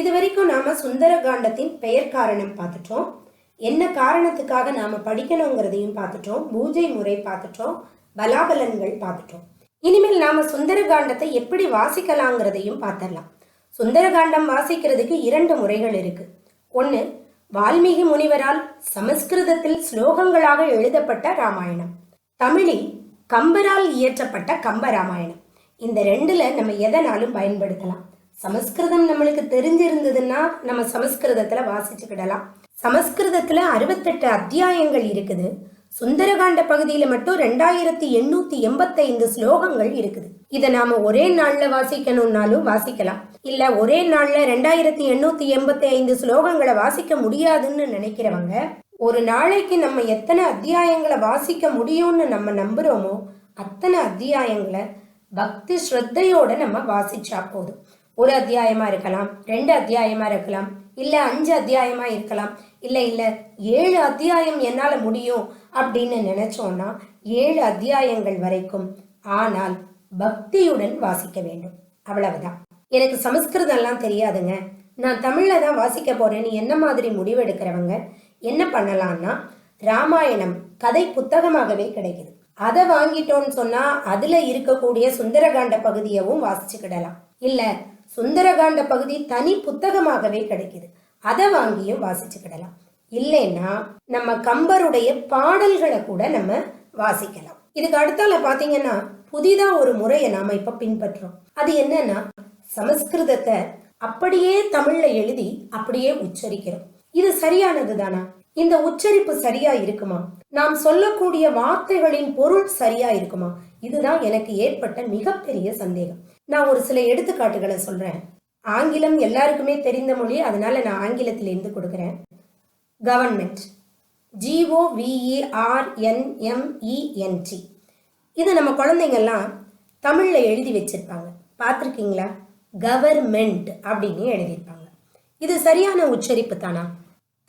இது வரைக்கும் நாம சுந்தர காண்டத்தின் பெயர் காரணம் பார்த்துட்டோம். என்ன காரணத்துக்காக நாம படிக்கணுங்கிறதையும் பார்த்துட்டோம். பூஜை முறை பார்த்துட்டோம். பலாபலன்கள் பார்த்துட்டோம். இனிமேல் நாம சுந்தர காண்டத்தை எப்படி வாசிக்கலாங்கிறதையும் பார்த்துடலாம். சுந்தர காண்டம் வாசிக்கிறதுக்கு இரண்டு முறைகள் இருக்கு. ஒன்று வால்மீகி முனிவரால் சமஸ்கிருதத்தில் ஸ்லோகங்களாக எழுதப்பட்ட ராமாயணம். தமிழில் கம்பரால் இயற்றப்பட்ட கம்ப ராமாயணம். இந்த ரெண்டுல நம்ம எதனாலும் பயன்படுத்தலாம். சமஸ்கிருதம் நம்மளுக்கு தெரிஞ்சிருந்ததுன்னா நம்ம சமஸ்கிருதத்துல வாசிச்சுக்கிடலாம். சமஸ்கிருதத்துல அறுபத்தெட்டு அத்தியாயங்கள் இருக்குது. சுந்தரகாண்ட பகுதியில மட்டும் ரெண்டாயிரத்தி எண்ணூத்தி எண்பத்தைந்து ஸ்லோகங்கள் இருக்குது. இதை நாம ஒரே நாள்ல வாசிக்கணும்னாலும் வாசிக்கலாம். இல்ல ஒரே நாள்ல ரெண்டாயிரத்தி எண்ணூத்தி எண்பத்தி ஐந்து ஸ்லோகங்களை வாசிக்க முடியாதுன்னு நினைக்கிறவங்க ஒரு நாளைக்கு நம்ம எத்தனை அத்தியாயங்களை வாசிக்க முடியும்னு நம்ம நம்புறோமோ அத்தனை அத்தியாயங்களை பக்தி ஸ்ரத்தையோட நம்ம வாசிச்சா போதும். ஒரு அத்தியாயமா இருக்கலாம் ரெண்டு அத்தியாயமா இருக்கலாம் இல்ல அஞ்சு அத்தியாயமா இருக்கலாம் இல்ல இல்ல ஏழு அத்தியாயம் என்னால முடியும் அப்படின்னு நினைச்சோம்னா ஏழு அத்தியாயங்கள் வரைக்கும். ஆனால் பக்தியுடன் வாசிக்க வேண்டும். அவ்வளவுதான். எனக்கு சமஸ்கிருதம் எல்லாம் தெரியாதுங்க. நான் தமிழ்ல தான் வாசிக்க போறேன்னு என்ன மாதிரி முடிவெடுக்கிறவங்க? என்ன பண்ணலாம்னா ராமாயணம் கதை புத்தகமாகவே கிடைக்குது. அதை வாங்கிட்டோம்னு சொன்னா அதுல இருக்கக்கூடிய சுந்தரகாண்ட பகுதியவும் வாசிச்சுக்கிடலாம். இல்ல சுந்தரகாண்ட பகுதி தனி புத்தகமாகவே கிடைக்குது. அதை வாங்கியும் வாசிச்சுக்கிடலாம். இல்லைன்னா நம்ம கம்பருடைய பாடல்களை கூட நம்ம வாசிக்கலாம். இதுக்கு அடுத்தால பாத்தீங்கன்னா புதிதா ஒரு முறையை நாம இப்ப பின்பற்றோம். அது என்னன்னா சமஸ்கிருதத்தை அப்படியே தமிழ்ல எழுதி அப்படியே உச்சரிக்கிறோம். இது சரியானது தானா? இந்த உச்சரிப்பு சரியா இருக்குமா? நாம் சொல்லக்கூடிய வார்த்தைகளின் பொருள் சரியா இருக்குமா? இதுதான் எனக்கு ஏற்பட்ட மிகப்பெரிய சந்தேகம். நான் ஒரு சில எடுத்துக்காட்டுகளை சொல்கிறேன் ஆங்கிலம் எல்லாருக்குமே தெரிந்த மொழி அதனால நான் ஆங்கிலத்திலேருந்து கொடுக்குறேன். கவர்மெண்ட் ஜிஓவிஇஆர்என்எம்இஎன்டி இதை நம்ம குழந்தைங்கள்லாம் தமிழில் எழுதி வச்சிருப்பாங்க. பார்த்துருக்கீங்களா? கவர்மெண்ட் அப்படின்னு எழுதியிருப்பாங்க. இது சரியான உச்சரிப்பு தானா?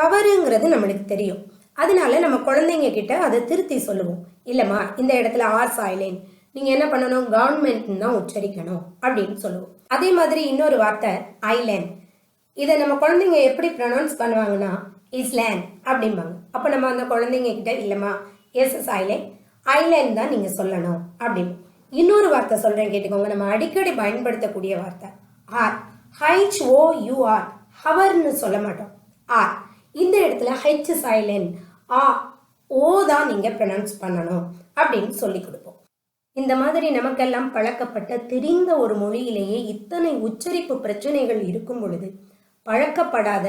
தவறுங்கிறது நம்மளுக்கு தெரியும். அதனால நம்ம குழந்தைங்க கிட்ட அதை திருத்தி சொல்லுவோம். இல்லைம்மா இந்த இடத்துல ஆர் சாய்லேன். நீங்கள் என்ன பண்ணணும்? கவர்மெண்ட் தான் உச்சரிக்கணும் அப்படின்னு சொல்லுவோம். அதே மாதிரி இன்னொரு வார்த்தை ஐலேண்ட் இதை நம்ம குழந்தைங்க எப்படி ப்ரொனவுன்ஸ் பண்ணுவாங்கன்னா இஸ்லேண்ட் அப்படிம்பாங்க. அப்போ நம்ம அந்த குழந்தைங்க கிட்ட இல்லைம்மா எஸ் எஸ் ஐலேண்ட் ஐலேண்ட் தான் நீங்கள் சொல்லணும் அப்படின்னு. இன்னொரு வார்த்தை சொல்கிறேன் கேட்டுக்கோங்க. நம்ம அடிக்கடி பயன்படுத்தக்கூடிய வார்த்தை R H O U R ஹவர்னு சொல்ல மாட்டோம். ஆர் இந்த இடத்துல ஹைச் சைலண்ட் ஆ ஓ தான் நீங்கள் ப்ரொனவுன்ஸ் பண்ணணும் அப்படின்னு சொல்லி இந்த மாதிரி நமக்கெல்லாம் பழக்கப்பட்ட தெரிந்த ஒரு மொழியிலேயே இத்தனை உச்சரிப்பு பிரச்சனைகள் இருக்கும் பொழுது பழக்கப்படாத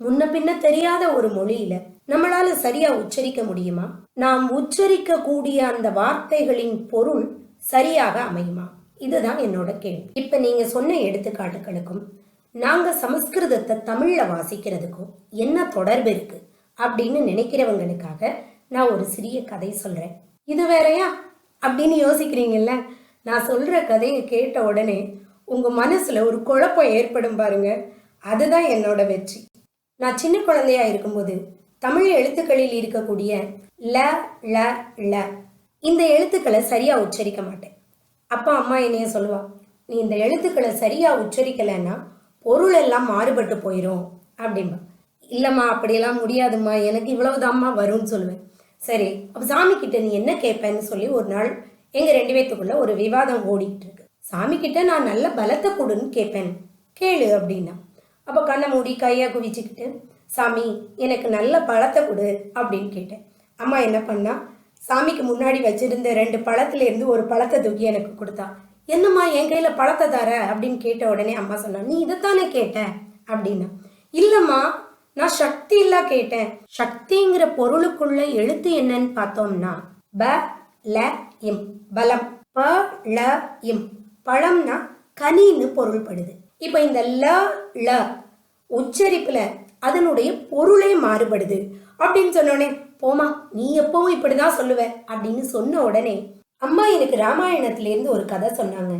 முன்ன பின்ன தெரியாத ஒரு மொழியில நம்மளால சரியா உச்சரிக்க முடியுமா? நாம் உச்சரிக்க கூடிய அந்த வார்த்தைகளின் பொருள் சரியாக அமையுமா? இதுதான் என்னோட கேள்வி. இப்ப நீங்க சொன்ன எடுத்துக்காட்டுகளுக்கும் நாங்க சமஸ்கிருதத்தை தமிழ்ல வாசிக்கிறதுக்கும் என்ன தொடர்பு இருக்கு? அப்படின்னு நினைக்கிறவங்களுக்காக நான் ஒரு சிறிய கதை சொல்றேன். இது வேறையா? அப்படின்னு யோசிக்கிறீங்கல்ல? நான் சொல்கிற கதையை கேட்ட உடனே உங்கள் மனசில் ஒரு குழப்பம் ஏற்படும் பாருங்க. அதுதான் என்னோட வெற்றி. நான் சின்ன குழந்தையா இருக்கும்போது தமிழ் எழுத்துக்களில் இருக்கக்கூடிய ல ல ல இந்த எழுத்துக்களை சரியாக உச்சரிக்க மாட்டேன். அப்பா அம்மா என்னைய சொல்லுவா நீ இந்த எழுத்துக்களை சரியாக உச்சரிக்கலைன்னா பொருள் எல்லாம் மாறுபட்டு போயிடும் அப்படிம்பா. இல்லைம்மா அப்படியெல்லாம் முடியாதும்மா. எனக்கு இவ்வளவுதாம்மா வரும்னு சொல்லுவேன். சரி அப்போ சாமி கிட்ட நீ என்ன கேட்பேன்னு சொல்லி ஒரு நாள் எங்க ரெண்டு பேத்துக்குள்ள ஒரு விவாதம் ஓடிக்கிட்டு இருக்கு. சாமி கிட்ட நான் நல்ல பலத்தை கொடுன்னு கேட்பேன் கேளு அப்படின்னா. அப்போ கண்ணை மூடி கையை குவிச்சுக்கிட்டு சாமி எனக்கு நல்ல பழத்தை கொடு அப்படின்னு கேட்டேன். அம்மா என்ன பண்ணா சாமிக்கு முன்னாடி வச்சிருந்த ரெண்டு பழத்துல இருந்து ஒரு பழத்தை தூக்கி எனக்கு கொடுத்தா. என்னம்மா என் கையில பழத்தை தர? அப்படின்னு கேட்ட உடனே அம்மா சொன்னா நீ இதைத்தானே கேட்ட? அப்படின்னா இல்லம்மா நான் சக்தி இல்லா கேட்டேன். சக்திங்கிற பொருளுக்குள்ள எழுத்து என்னன்னு பார்த்தோம்னா ப ல இம் பலம். ப ல இம். பழம்னா கனின்னு பொருள்படுது. இப்போ இந்த ல ல உச்சரிப்புல அதனுடைய பொருளே மாறுபடுது. அப்படின்னு சொன்னோடனே போமா நீ எப்பவும் இப்படிதான் சொல்லுவ அப்படின்னு சொன்ன உடனே அம்மா எனக்கு ராமாயணத்துல இருந்து ஒரு கதை சொன்னாங்க.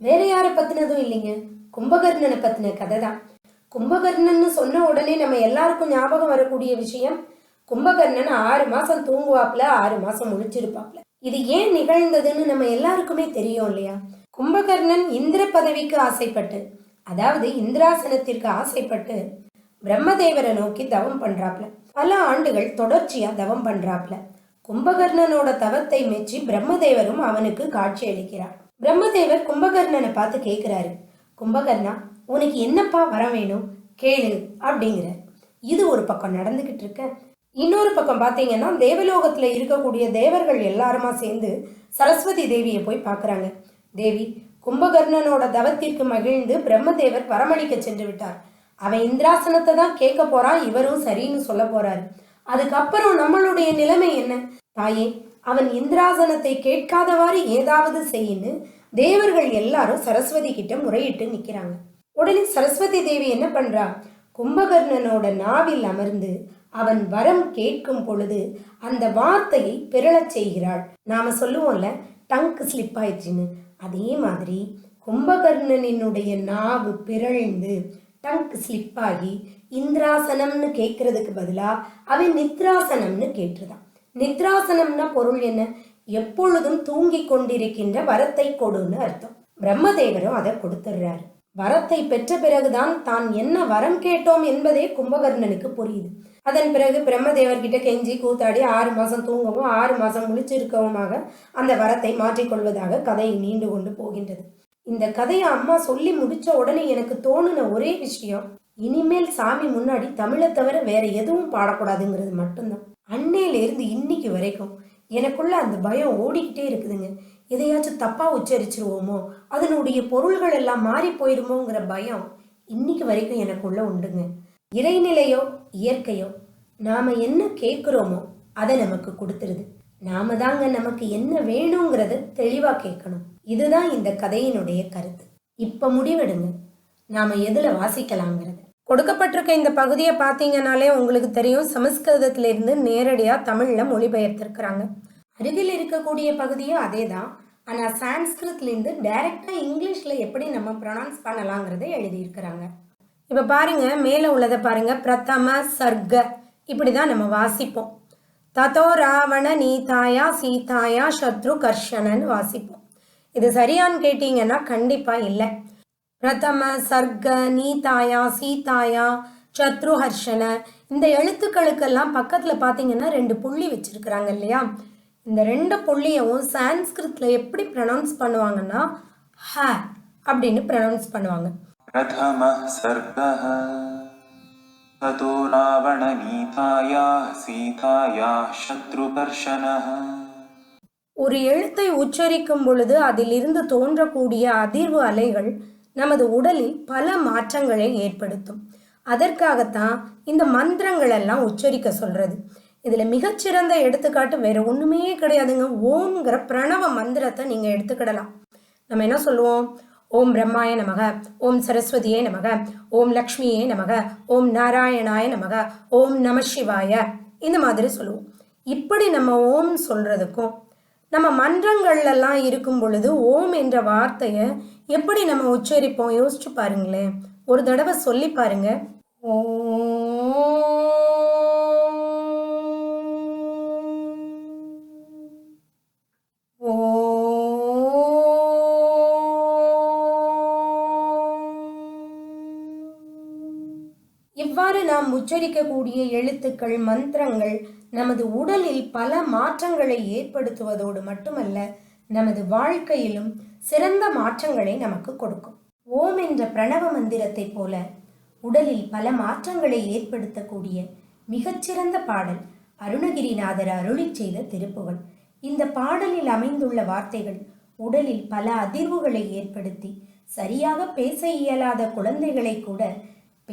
வேற யாரை பத்தினதும் இல்லைங்க. கும்பகர்ணனை பத்தின கதை தான் கும்பகர்ணன்னு சொன்ன உடனே நம்ம எல்லாருக்கும் ஞாபகம் வரக்கூடிய விஷயம் கும்பகர்ணன் ஆறு மாசம் தூங்குவாப்ல ஆறு மாசம் முழிச்சிருப்பாப்ல இது ஏன் நிகழ்ந்ததுன்னு நம்ம எல்லாருக்குமே தெரியும் இல்லையா? கும்பகர்ணன் இந்திர பதவிக்கு ஆசைப்பட்டு அதாவது இந்திராசனத்திற்கு ஆசைப்பட்டு பிரம்மதேவரை நோக்கி தவம் பண்றாப்ல பல ஆண்டுகள் தொடர்ச்சியா தவம் பண்றாப்ல கும்பகர்ணனோட தவத்தை மெச்சி பிரம்மதேவரும் அவனுக்கு காட்சி அளிக்கிறார். பிரம்மதேவர் கும்பகர்ணனை பார்த்து கேட்கிறாரு கும்பகர்ணா உனக்கு என்னப்பா வர வேணும்? கேளு அப்படிங்கிற. இது ஒரு பக்கம் நடந்துக்கிட்டு இருக்க. இன்னொரு பக்கம் பார்த்தீங்கன்னா தேவலோகத்தில் இருக்கக்கூடிய தேவர்கள் எல்லாருமா சேர்ந்து சரஸ்வதி தேவியை போய் பார்க்கறாங்க தேவி கும்பகர்ணனோட தவத்திற்கு மகிழ்ந்து பிரம்மதேவர் வரமளிக்க சென்று விட்டார். அவன் இந்திராசனத்தை தான் கேட்க போறான் இவரும் சரின்னு சொல்ல போறாரு. அதுக்கப்புறம் நம்மளுடைய நிலைமை என்ன? தாயே அவன் இந்திராசனத்தை கேட்காதவாறு ஏதாவது செய்யுன்னு தேவர்கள் எல்லாரும் சரஸ்வதி கிட்ட முறையிட்டு நிற்கிறாங்க உடனே சரஸ்வதி தேவி என்ன பண்றா? கும்பகர்ணனோட நாவில் அமர்ந்து அவன் வரம் கேட்கும் பொழுது அந்த வார்த்தையை பிறழச் செய்கிறாள். நாம சொல்லுவோம்ல டங்க் ஸ்லிப் ஆயிடுச்சுன்னு. அதே மாதிரி கும்பகர்ணனினுடைய நாவு பிறழ்ந்து டங்க் ஸ்லிப் ஆகி இந்திராசனம்னு கேட்கறதுக்கு பதிலாக அவன் நித்ராசனம்னு கேட்டுதான் நித்ராசனம்னா பொருள் என்ன? எப்பொழுதும் தூங்கிக் கொண்டிருக்கின்ற வரத்தை கொடுன்னு அர்த்தம். பிரம்மதேவரும் அதை கொடுத்துடுறாரு வரத்தை பெற்ற பிறகுதான் தான் என்ன வரம் கேட்டோம் என்பதே கும்பகர்ணனுக்கு புரியுது. அதன் பிறகு பிரம்மதேவர்கிட்ட கெஞ்சி கூத்தாடி ஆறு மாசம் தூங்கவும் ஆறு மாசம் முழிச்சிருக்கவுமாக அந்த வரத்தை மாற்றிக்கொள்வதாக கதை நீண்டு கொண்டு போகின்றது. இந்த கதையை அம்மா சொல்லி முடிச்ச உடனே எனக்கு தோணுன ஒரே விஷயம் இனிமேல் சாமி முன்னாடி தமிழை தவிர வேற எதுவும் பாடக்கூடாதுங்கிறது மட்டும்தான். அன்னையிலேருந்து இன்னைக்கு வரைக்கும் எனக்குள்ள அந்த பயம் ஓடிக்கிட்டே இருக்குதுங்க. எதையாச்சும் தப்பா உச்சரிச்சிருவோமோ அதனுடைய பொருள்கள் எல்லாம் மாறி போயிருமோங்கிற பயம் இன்னைக்கு வரைக்கும் எனக்குள்ள உண்டுங்க. இறைநிலையோ இயற்கையோ நாம என்ன கேட்குறோமோ அதை நமக்கு கொடுத்துருது. நாம தாங்க நமக்கு என்ன வேணுங்கிறத தெளிவா கேட்கணும். இதுதான் இந்த கதையினுடைய கருத்து. இப்ப முடிவெடுங்க. நாம எதுல வாசிக்கலாங்கிறது. கொடுக்கப்பட்டிருக்க இந்த பகுதியை பார்த்தீங்கனாலே உங்களுக்கு தெரியும் சமஸ்கிருதத்திலிருந்து நேரடியாக தமிழில் மொழிபெயர்த்திருக்கிறாங்க. அருகில் இருக்கக்கூடிய பகுதியும் அதே தான் ஆனால் சான்ஸ்கிருத்லேருந்து டைரெக்டாக இங்கிலீஷில் எப்படி நம்ம ப்ரொனவுன்ஸ் பண்ணலாங்கிறத எழுதியிருக்கிறாங்க. இப்போ பாருங்க மேலே உள்ளதை பாருங்க. பிரதம சர்க்க. இப்படி தான் நம்ம வாசிப்போம். ததோ ராவண நீதாயா சீதாயா சத்ரு கர்ஷனன்னு வாசிப்போம். இது சரியான்னு கேட்டீங்கன்னா கண்டிப்பாக இல்லை. பிரதம சர்க்க நீதாயா சீதாயா சத்ரு ஹர்ஷன இந்த எழுத்துக்களுக்கெல்லாம் பக்கத்தில் பார்த்தீங்கன்னா ரெண்டு புள்ளி வச்சிருக்கிறாங்க இல்லையா? இந்த ரெண்டு புள்ளியவும் சான்ஸ்கிருத்ல எப்படி ப்ரொனவுன்ஸ் பண்ணுவாங்கன்னா ஹ அப்படின்னு ப்ரொனவுன்ஸ் பண்ணுவாங்க प्रथमः सर्गः ततो रावणनीतायाः सीतायाः शत्रुकर्षणः ஒரு எழுத்தை உச்சரிக்கும் பொழுது அதிலிருந்து தோன்றக்கூடிய அதிர்வு அலைகள் நமது உடலில் பல மாற்றங்களை ஏற்படுத்தும் அதற்காகத்தான் இந்த மந்திரங்கள் எல்லாம் உச்சரிக்க சொல்றது இதில் மிகச்சிறந்த எடுத்துக்காட்டு வேற ஒன்றுமே கிடையாதுங்க. ஓம்ங்கிற பிரணவ மந்திரத்தை நீங்கள் எடுத்துக்கிடலாம். நம்ம என்ன சொல்லுவோம்? ஓம் பிரம்மாய நமக ஓம் சரஸ்வதியே நமக ஓம் லக்ஷ்மியே நமக ஓம் நாராயணாய நமக ஓம் நம சிவாய. இந்த மாதிரி சொல்லுவோம். இப்படி நம்ம ஓம் சொல்றதுக்கும் நம்ம மன்றங்கள்லாம் இருக்கும் பொழுது ஓம் என்ற வார்த்தையை எப்படி நம்ம உச்சரிப்போம்? யோசிச்சு பாருங்களேன். ஒரு தடவை சொல்லி பாருங்க. ஓம். இவ்வாறு நாம் உச்சரிக்கக்கூடிய எழுத்துக்கள் மந்திரங்கள் நமது உடலில் பல மாற்றங்களை ஏற்படுத்துவதோடு மட்டுமல்ல நமது வாழ்க்கையிலும் சிறந்த மாற்றங்களை நமக்கு கொடுக்கும். ஓம் என்ற பிரணவ மந்திரத்தைப் போல உடலில் பல மாற்றங்களை ஏற்படுத்தக்கூடிய மிகச்சிறந்த பாடல் அருணகிரிநாதர் அருளி செய்த திருப்புகள். இந்த பாடலில் அமைந்துள்ள வார்த்தைகள் உடலில் பல அதிர்வுகளை ஏற்படுத்தி சரியாக பேச இயலாத குழந்தைகளை கூட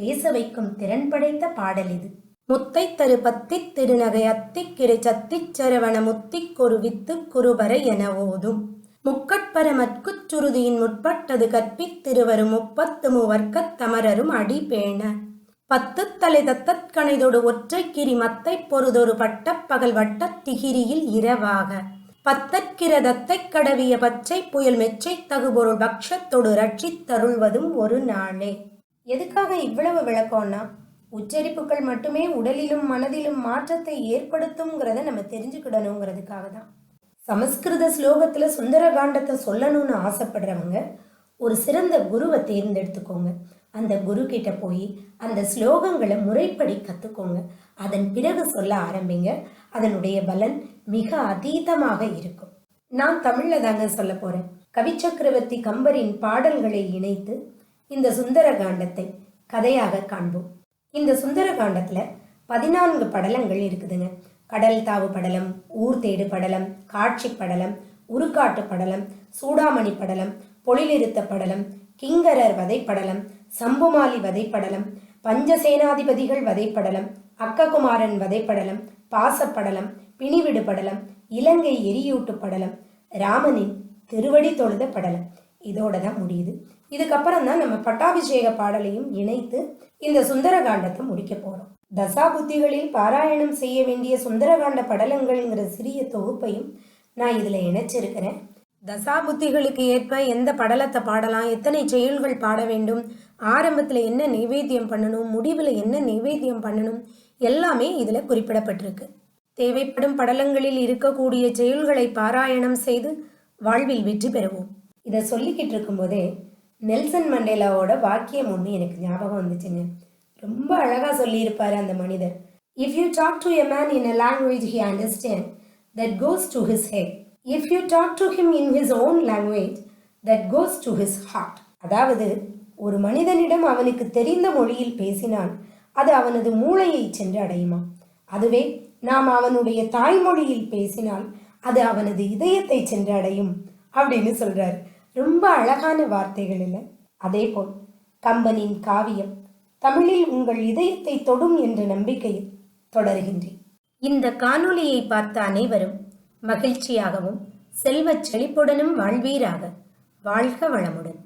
பேச வைக்கும் திறன் படைத்த பாடல் இது. முத்தை தரு பத்தி திருநகை அத்திக் கிரு சத்திச் சரவண முத்திக் குரு வித்து குருபர என ஓதும். முக்கட்பர மற்குச் சுருதியின் முற்பட்டது கற்பித்திருவரும் முப்பத்து மூவர்க்கத் தமரரும் அடி பேண. பத்து தலை தத்தற்கணைதொடு ஒற்றை கிரி மத்தை பொறுதொரு பட்டப் பகல் வட்டத் திகிரியில் இரவாக. பத்தற்கிர தத்தைக் கடவிய பச்சை புயல் மெச்சை தகுபொருள் பக்ஷத்தொடு ரட்சித் தருள்வதும் ஒரு நாளே. எதுக்காக இவ்வளவு விளக்கம்னா உச்சரிப்புகள் மட்டுமே உடலிலும் மனதிலும் மாற்றத்தை ஏற்படுத்துங்கிறத நம்ம தெரிஞ்சுக்கிடணுங்கிறதுக்காக தான். சமஸ்கிருத ஸ்லோகத்தில் சுந்தர காண்டத்தை சொல்லணும்னு ஆசைப்படுறவங்க ஒரு சிறந்த குருவை தேர்ந்தெடுத்துக்கோங்க. அந்த குரு கிட்ட போய் அந்த ஸ்லோகங்களை முறைப்படி கற்றுக்கோங்க அதன் பிறகு சொல்ல ஆரம்பிங்க. அதனுடைய பலன் மிக அதீதமாக இருக்கும். நான் தமிழில் தாங்க சொல்ல போகிறேன் கவிச்சக்கரவர்த்தி கம்பரின் பாடல்களை இணைத்து இந்த சுந்தர காண்டத்தை கதையாக காண்போம். இந்த சுந்தர காண்டத்தில் பதினான்கு படலங்கள் இருக்குதுங்க. கடல் தாவு படலம் ஊர் தேடு படலம் காட்சி படலம் உருக்காட்டு படலம் சூடாமணி படலம் பொழிலிருத்த படலம் கிங்கரர் வதைப்படலம் சம்புமாலி வதைப்படலம் பஞ்சசேனாதிபதிகள் வதைப்படலம் அக்ககுமாரன் வதைப்படலம் பாசப்படலம் பிணிவிடு படலம் இலங்கை எரியூட்டு படலம் ராமனின் திருவடி தொழுத படலம். இதோட தான் முடியுது. இதுக்கப்புறம் தான் நம்ம பட்டாபிஷேக பாடலையும் இணைத்து இந்த சுந்தரகாண்டத்தை முடிக்க போறோம். தசாபுத்திகளில் பாராயணம் செய்ய வேண்டிய சுந்தரகாண்ட படலங்கள்ங்கிற சிறிய தொகுப்பையும் நான் இதுல இணைச்சிருக்கிறேன். தசா புத்திகளுக்கு ஏற்ப எந்த படலத்தை பாடலாம் எத்தனை செயல்கள் பாட வேண்டும் ஆரம்பத்தில் என்ன நைவேத்தியம் பண்ணணும் முடிவில் என்ன நைவேத்தியம் பண்ணணும் எல்லாமே இதில் குறிப்பிடப்பட்டிருக்கு. தேவைப்படும் படலங்களில் இருக்கக்கூடிய செயல்களை பாராயணம் செய்து வாழ்வில் வெற்றி பெறுவோம். இதை சொல்லிக்கிட்டு இருக்கும்போதே நெல்சன் மண்டேலாவோட வாக்கியம் ஒன்று எனக்கு ஞாபகம் வந்துச்சுங்க. ரொம்ப அழகாக சொல்லியிருப்பார் அந்த மனிதர். If you talk to a man in a language he understand that goes to his head if you talk to him in his own language that goes to his heart அதாவது ஒரு மனிதனிடம் அவனுக்கு தெரிந்த மொழியில் பேசினால் அது அவனது மூளையை சென்று அடையுமா? அதுவே நாம் அவனுடைய தாய்மொழியில் பேசினால் அது அவனது இதயத்தை சென்று அடையும் அப்படின்னு சொல்றாரு. ரொம்ப அழகான வார்த்தைகள் இல்லை அதே போல் கம்பனின் காவியம் தமிழில் உங்கள் இதயத்தை தொடும் என்ற நம்பிக்கையில் தொடர்கின்றேன். இந்த காணொளியை பார்த்த அனைவரும் மகிழ்ச்சியாகவும் செல்வச் செழிப்புடனும் வாழ்வீராக. வாழ்க வளமுடன்.